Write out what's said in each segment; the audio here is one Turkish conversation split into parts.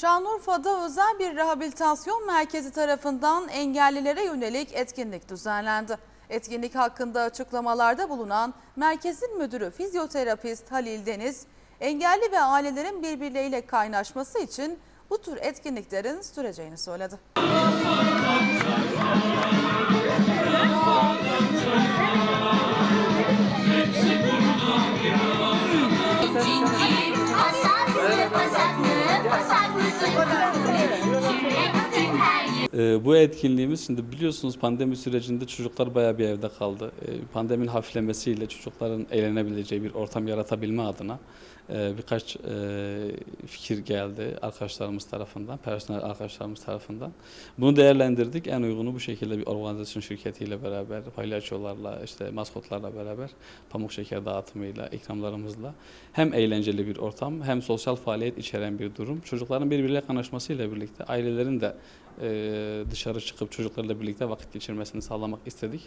Şanlıurfa'da özel bir rehabilitasyon merkezi tarafından engellilere yönelik etkinlik düzenlendi. Etkinlik hakkında açıklamalarda bulunan merkezin müdürü fizyoterapist Halil Deniz, engelli ve ailelerin birbirleriyle kaynaşması için bu tür etkinliklerin süreceğini söyledi. Ee, Bu etkinliğimiz şimdi biliyorsunuz pandemi sürecinde çocuklar bayağı bir evde kaldı. Ee, Pandemin hafiflemesiyle çocukların eğlenebileceği bir ortam yaratabilme adına e, birkaç e, fikir geldi arkadaşlarımız tarafından, personel arkadaşlarımız tarafından. Bunu değerlendirdik. En uygunu bu şekilde bir organizasyon şirketiyle beraber, palyaçolarla, işte maskotlarla beraber pamuk şeker dağıtımıyla, ikramlarımızla hem eğlenceli bir ortam hem sosyal faaliyet içeren bir durum. Çocukların birbiriyle kaynaşmasıyla birlikte ailelerin de e, dışarı çıkıp çocuklarla birlikte vakit geçirmesini sağlamak istedik.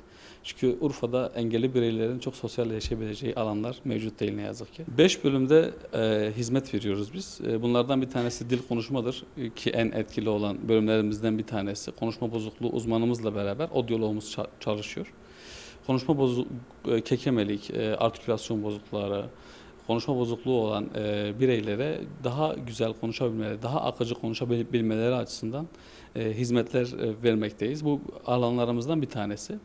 Çünkü Urfa'da engelli bireylerin çok sosyalleşebileceği alanlar mevcut değil ne yazık ki. 5 bölümde e, hizmet veriyoruz biz. E, bunlardan bir tanesi dil konuşmadır e, ki en etkili olan bölümlerimizden bir tanesi. Konuşma bozukluğu uzmanımızla beraber odyoloğumuz ça- çalışıyor. Konuşma bozuk, e, kekemelik, e, artikülasyon bozuklukları, konuşma bozukluğu olan e, bireylere daha güzel konuşabilmeleri, daha akıcı konuşabilmeleri açısından e, hizmetler e, vermekteyiz. Bu alanlarımızdan bir tanesi.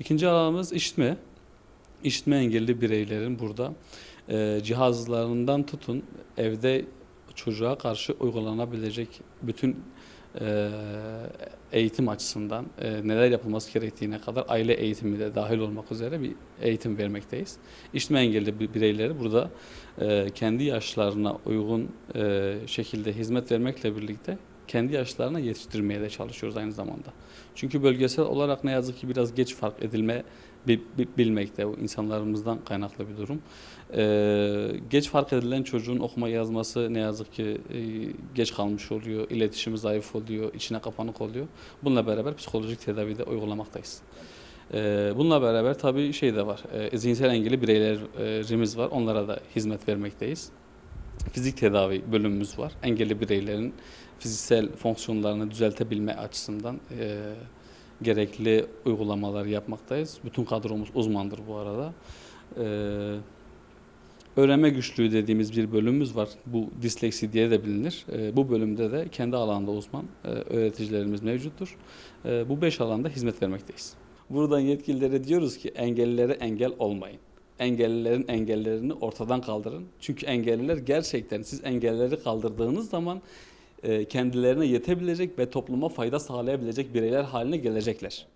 İkinci alanımız işitme. İşitme engelli bireylerin burada e, cihazlarından tutun evde çocuğa karşı uygulanabilecek bütün e, eğitim açısından e, neler yapılması gerektiğine kadar aile eğitimi de dahil olmak üzere bir eğitim vermekteyiz. İşitme engelli bir- bireyleri burada e, kendi yaşlarına uygun e, şekilde hizmet vermekle birlikte kendi yaşlarına yetiştirmeye de çalışıyoruz aynı zamanda. Çünkü bölgesel olarak ne yazık ki biraz geç fark edilme bi- bi- bilmekte bu insanlarımızdan kaynaklı bir durum. Ee, geç fark edilen çocuğun okuma yazması ne yazık ki e, geç kalmış oluyor, iletişimi zayıf oluyor, içine kapanık oluyor. Bununla beraber psikolojik tedavide uygulamaktayız. Ee, bununla beraber tabii şey de var, e, zihinsel engelli bireylerimiz var, onlara da hizmet vermekteyiz. Fizik tedavi bölümümüz var, engelli bireylerin fiziksel fonksiyonlarını düzeltebilme açısından e, gerekli uygulamalar yapmaktayız. Bütün kadromuz uzmandır bu arada. E, öğrenme güçlüğü dediğimiz bir bölümümüz var. Bu disleksi diye de bilinir. E, bu bölümde de kendi alanda uzman e, öğreticilerimiz mevcuttur. E, bu beş alanda hizmet vermekteyiz. Buradan yetkililere diyoruz ki engellilere engel olmayın. Engellilerin engellerini ortadan kaldırın. Çünkü engelliler gerçekten siz engelleri kaldırdığınız zaman e, kendilerine yetebilecek ve topluma fayda sağlayabilecek bireyler haline gelecekler.